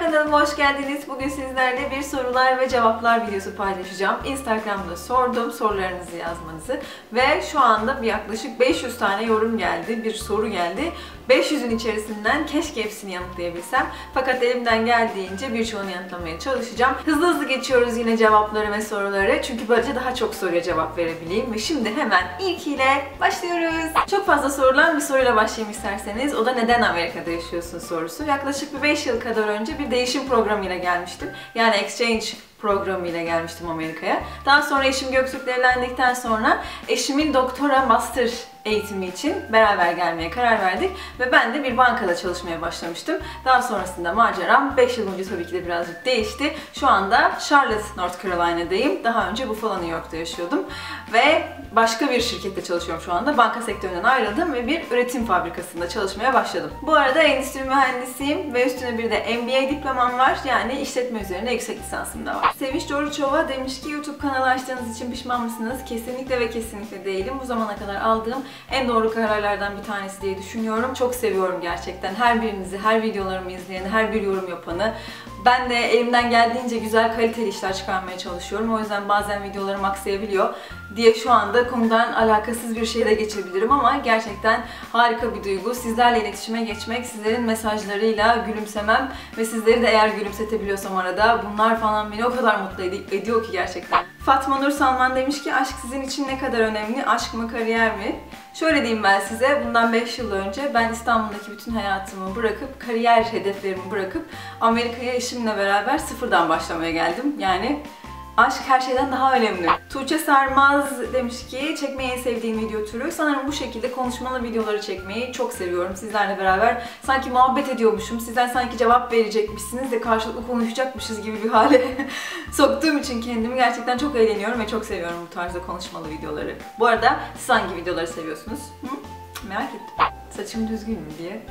kanalıma hoş geldiniz. Bugün sizlerle bir sorular ve cevaplar videosu paylaşacağım. Instagram'da sordum sorularınızı yazmanızı ve şu anda yaklaşık 500 tane yorum geldi, bir soru geldi. 500'ün içerisinden keşke hepsini yanıtlayabilsem. Fakat elimden geldiğince birçoğunu yanıtlamaya çalışacağım. Hızlı hızlı geçiyoruz yine cevapları ve soruları. Çünkü böylece daha çok soruya cevap verebileyim. Ve şimdi hemen ilkiyle başlıyoruz. Çok fazla sorulan bir soruyla başlayayım isterseniz. O da neden Amerika'da yaşıyorsun sorusu. Yaklaşık bir 5 yıl kadar önce bir değişim programıyla gelmiştim. Yani exchange programıyla gelmiştim Amerika'ya. Daha sonra eşim Göktürk'le evlendikten sonra eşimin doktora master eğitimi için beraber gelmeye karar verdik ve ben de bir bankada çalışmaya başlamıştım. Daha sonrasında maceram 5 yıl önce tabii ki de birazcık değişti. Şu anda Charlotte, North Carolina'dayım. Daha önce Buffalo, New York'ta yaşıyordum ve başka bir şirkette çalışıyorum şu anda. Banka sektöründen ayrıldım ve bir üretim fabrikasında çalışmaya başladım. Bu arada endüstri mühendisiyim ve üstüne bir de MBA diplomam var. Yani işletme üzerine yüksek lisansım da var. Sevinç Doruçova demiş ki YouTube kanalı açtığınız için pişman mısınız? Kesinlikle ve kesinlikle değilim. Bu zamana kadar aldığım en doğru kararlardan bir tanesi diye düşünüyorum. Çok seviyorum gerçekten. Her birinizi, her videolarımı izleyeni, her bir yorum yapanı. Ben de elimden geldiğince güzel kaliteli işler çıkarmaya çalışıyorum. O yüzden bazen videolarım aksayabiliyor diye şu anda konudan alakasız bir şeyde geçebilirim ama gerçekten harika bir duygu. Sizlerle iletişime geçmek, sizlerin mesajlarıyla gülümsemem ve sizleri de eğer gülümsetebiliyorsam arada bunlar falan beni o kadar mutlu ed- ediyor ki gerçekten. Fatma Nur Salman demiş ki aşk sizin için ne kadar önemli? Aşk mı kariyer mi? Şöyle diyeyim ben size, bundan 5 yıl önce ben İstanbul'daki bütün hayatımı bırakıp, kariyer hedeflerimi bırakıp Amerika'ya eşimle beraber sıfırdan başlamaya geldim. Yani Aşk her şeyden daha önemli. Tuğçe Sarmaz demiş ki çekmeyi en sevdiğim video türü. Sanırım bu şekilde konuşmalı videoları çekmeyi çok seviyorum. Sizlerle beraber sanki muhabbet ediyormuşum. Sizden sanki cevap verecekmişsiniz de karşılıklı konuşacakmışız gibi bir hale soktuğum için kendimi gerçekten çok eğleniyorum ve çok seviyorum bu tarzda konuşmalı videoları. Bu arada siz hangi videoları seviyorsunuz? Hı? Merak ettim. Saçım düzgün mü diye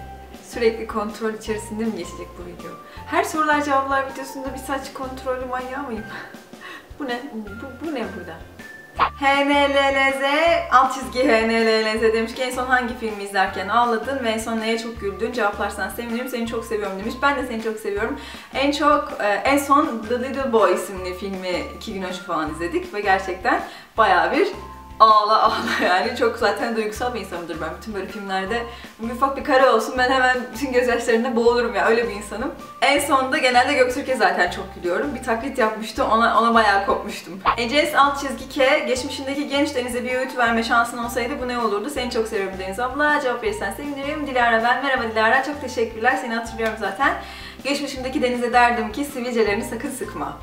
sürekli kontrol içerisinde mi geçecek bu video? Her sorular cevaplar videosunda bir saç kontrolü manyağı mıyım? Bu ne? Bu, bu ne burada? HNLLZ, alt çizgi HNLLZ demiş ki en son hangi filmi izlerken ağladın ve en son neye çok güldün? Cevaplarsan sevinirim. Seni çok seviyorum demiş. Ben de seni çok seviyorum. En çok, e, en son The Little Boy isimli filmi iki gün önce falan izledik ve gerçekten bayağı bir ağla ağla yani çok zaten duygusal bir insanımdır ben. Bütün böyle filmlerde bir ufak bir kare olsun ben hemen bütün gözyaşlarında boğulurum ya öyle bir insanım. En sonunda genelde Göktürk'e zaten çok gülüyorum. Bir taklit yapmıştı ona ona bayağı kopmuştum. Ece's alt çizgi K geçmişindeki genç Deniz'e bir öğüt verme şansın olsaydı bu ne olurdu? Seni çok seviyorum Deniz abla. Cevap verirsen sevinirim. Dilara ben. Merhaba Dilara. Çok teşekkürler. Seni hatırlıyorum zaten. Geçmişimdeki Deniz'e derdim ki sivilcelerini sakın sıkma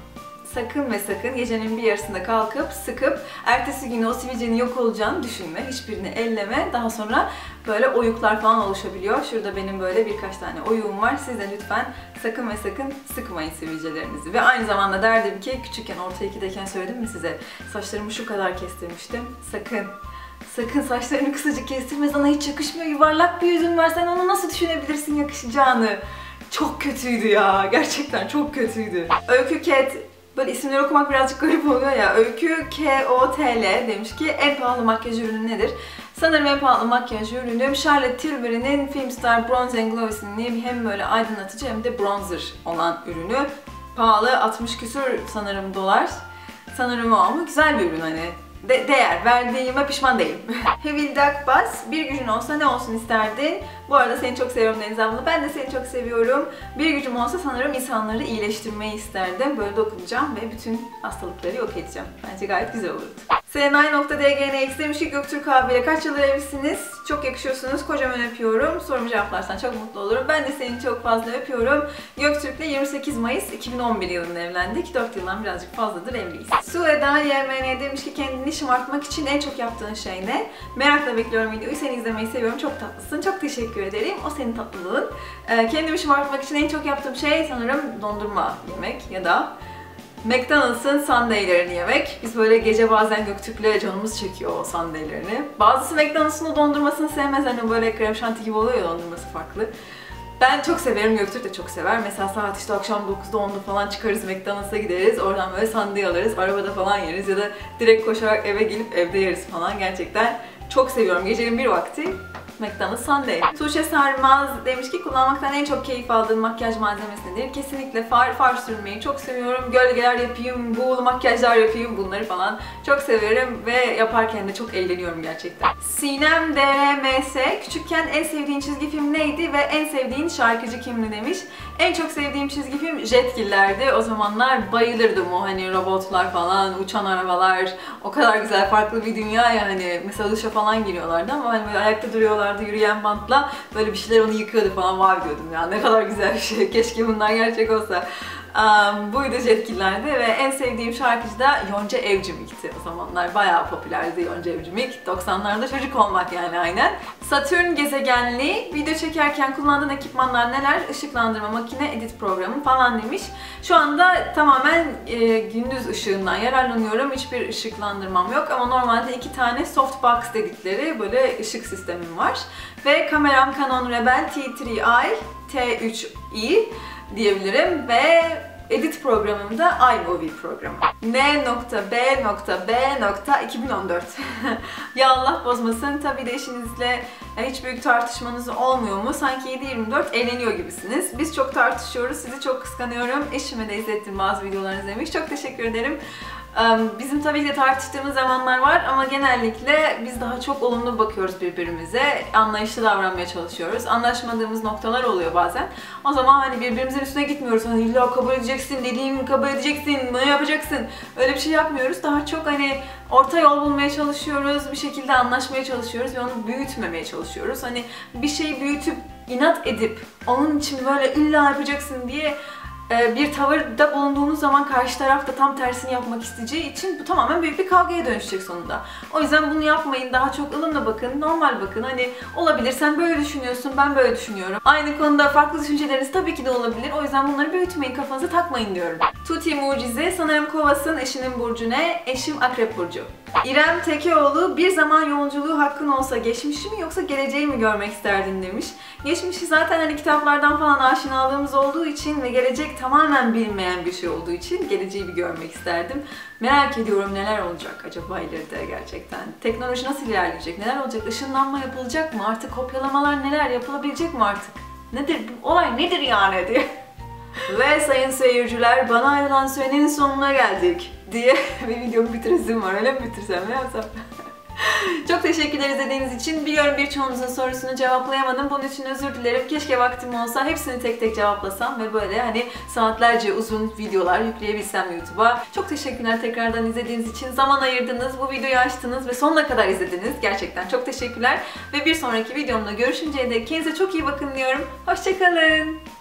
sakın ve sakın gecenin bir yarısında kalkıp sıkıp ertesi gün o sivilcenin yok olacağını düşünme. Hiçbirini elleme. Daha sonra böyle oyuklar falan oluşabiliyor. Şurada benim böyle birkaç tane oyuğum var. Siz de lütfen sakın ve sakın sıkmayın sivilcelerinizi. Ve aynı zamanda derdim ki küçükken orta ikideyken söyledim mi size saçlarımı şu kadar kestirmiştim. Sakın Sakın saçlarını kısacık kestirme sana hiç yakışmıyor. Yuvarlak bir yüzün var sen onu nasıl düşünebilirsin yakışacağını? Çok kötüydü ya. Gerçekten çok kötüydü. Öykü Cat Böyle isimleri okumak birazcık garip oluyor ya. Öykü K-O-T-L demiş ki en pahalı makyaj ürünü nedir? Sanırım en pahalı makyaj ürünü Charlotte Tilbury'nin Filmstar Bronze and Glow isimli hem böyle aydınlatıcı hem de bronzer olan ürünü. Pahalı 60 küsur sanırım dolar. Sanırım o ama güzel bir ürün hani de- değer. Verdiğime pişman değilim. Hevil Dakbas, bir gücün olsa ne olsun isterdin? Bu arada seni çok seviyorum Deniz abla. Ben de seni çok seviyorum. Bir gücüm olsa sanırım insanları iyileştirmeyi isterdim. Böyle dokunacağım ve bütün hastalıkları yok edeceğim. Bence gayet güzel olurdu. Senay.dgnx demiş ki Göktürk abiyle kaç yıldır evlisiniz? Çok yakışıyorsunuz. Kocaman öpüyorum. Sorumu cevaplarsan çok mutlu olurum. Ben de seni çok fazla öpüyorum. Göktürk'le 28 Mayıs 2011 yılında evlendik. 4 yıldan birazcık fazladır evliyiz. Sueda YMN demiş ki kendini şımartmak için en çok yaptığın şey ne? Merakla bekliyorum videoyu. Seni izlemeyi seviyorum. Çok tatlısın. Çok teşekkür ederim. O senin tatlılığın. Ee, kendimi şımartmak için en çok yaptığım şey sanırım dondurma yemek ya da McDonald's'ın sandalyerini yemek. Biz böyle gece bazen Göktürk'le canımız çekiyor o sandalyerini. Bazısı McDonald's'ın o dondurmasını sevmez. Hani böyle krem şanti gibi oluyor ya dondurması farklı. Ben çok severim, Göktürk de çok sever. Mesela saat işte akşam 9'da 10'da falan çıkarız McDonald's'a gideriz. Oradan böyle sandalye alırız, arabada falan yeriz ya da direkt koşarak eve gelip evde yeriz falan. Gerçekten çok seviyorum. Gecenin bir vakti McDonald's Sunday. Tuğçe Sarmaz demiş ki kullanmaktan en çok keyif aldığım makyaj malzemesi nedir? Kesinlikle far, far sürmeyi çok seviyorum. Gölgeler yapayım, buğulu makyajlar yapayım bunları falan çok severim ve yaparken de çok eğleniyorum gerçekten. Sinem DRMS küçükken en sevdiğin çizgi film neydi ve en sevdiğin şarkıcı kimdi demiş. En çok sevdiğim çizgi film Jetgiller'di. O zamanlar bayılırdım o hani robotlar falan, uçan arabalar. O kadar güzel farklı bir dünya yani. Mesela duşa falan giriyorlardı ama hani böyle ayakta duruyorlardı yürüyen bantla. Böyle bir şeyler onu yıkıyordu falan. Vay diyordum ya ne kadar güzel bir şey. Keşke bunlar gerçek olsa. Um, buydu Jetgiller'de ve en sevdiğim şarkıcı da Yonca Evcimik'ti. O zamanlar bayağı popülerdi Yonca Evcimik. 90'larda çocuk olmak yani aynen. Satürn gezegenli video çekerken kullandığın ekipmanlar neler? Işıklandırma, makine, edit programı falan demiş. Şu anda tamamen e, gündüz ışığından yararlanıyorum. Hiçbir ışıklandırmam yok ama normalde iki tane softbox dedikleri böyle ışık sistemim var. Ve kameram Canon Rebel T3i T3i diyebilirim ve edit programım da iMovie programı. N.B.B.2014 Ya Allah bozmasın tabii de eşinizle hiç büyük tartışmanız olmuyor mu? Sanki 7-24 eğleniyor gibisiniz. Biz çok tartışıyoruz, sizi çok kıskanıyorum. Eşime de izlettim bazı videolarınızı demiş. Çok teşekkür ederim. Bizim tabii ki tartıştığımız zamanlar var ama genellikle biz daha çok olumlu bakıyoruz birbirimize. Anlayışlı davranmaya çalışıyoruz. Anlaşmadığımız noktalar oluyor bazen. O zaman hani birbirimizin üstüne gitmiyoruz. Hani illa kabul edeceksin, dediğimi kabul edeceksin, bunu yapacaksın. Öyle bir şey yapmıyoruz. Daha çok hani orta yol bulmaya çalışıyoruz. Bir şekilde anlaşmaya çalışıyoruz ve onu büyütmemeye çalışıyoruz. Hani bir şeyi büyütüp inat edip onun için böyle illa yapacaksın diye bir tavırda bulunduğunuz zaman karşı taraf da tam tersini yapmak isteyeceği için bu tamamen büyük bir kavgaya dönüşecek sonunda. O yüzden bunu yapmayın. Daha çok ılımla bakın, normal bakın. Hani olabilir sen böyle düşünüyorsun, ben böyle düşünüyorum. Aynı konuda farklı düşünceleriniz tabii ki de olabilir. O yüzden bunları büyütmeyin, kafanıza takmayın diyorum. Tuti Mucize, sanırım Kovas'ın eşinin burcu ne? Eşim Akrep Burcu. İrem Tekeoğlu bir zaman yolculuğu hakkın olsa geçmişi mi yoksa geleceği mi görmek isterdin demiş. Geçmişi zaten hani kitaplardan falan aşinalığımız olduğu için ve gelecek tamamen bilinmeyen bir şey olduğu için geleceği bir görmek isterdim. Merak ediyorum neler olacak acaba ileride gerçekten. Teknoloji nasıl ilerleyecek? Neler olacak? Işınlanma yapılacak mı? Artık kopyalamalar neler? Yapılabilecek mi artık? Nedir? Bu olay nedir yani diye. Ve sayın seyirciler bana ayrılan sürenin sonuna geldik diye bir videomu bitiresim var. Öyle mi bitirsem ne yapsam? Çok teşekkürler izlediğiniz için. Biliyorum birçoğunuzun sorusunu cevaplayamadım. Bunun için özür dilerim. Keşke vaktim olsa hepsini tek tek cevaplasam ve böyle hani saatlerce uzun videolar yükleyebilsem YouTube'a. Çok teşekkürler tekrardan izlediğiniz için. Zaman ayırdınız, bu videoyu açtınız ve sonuna kadar izlediniz. Gerçekten çok teşekkürler. Ve bir sonraki videomda görüşünceye dek kendinize çok iyi bakın diyorum. Hoşçakalın.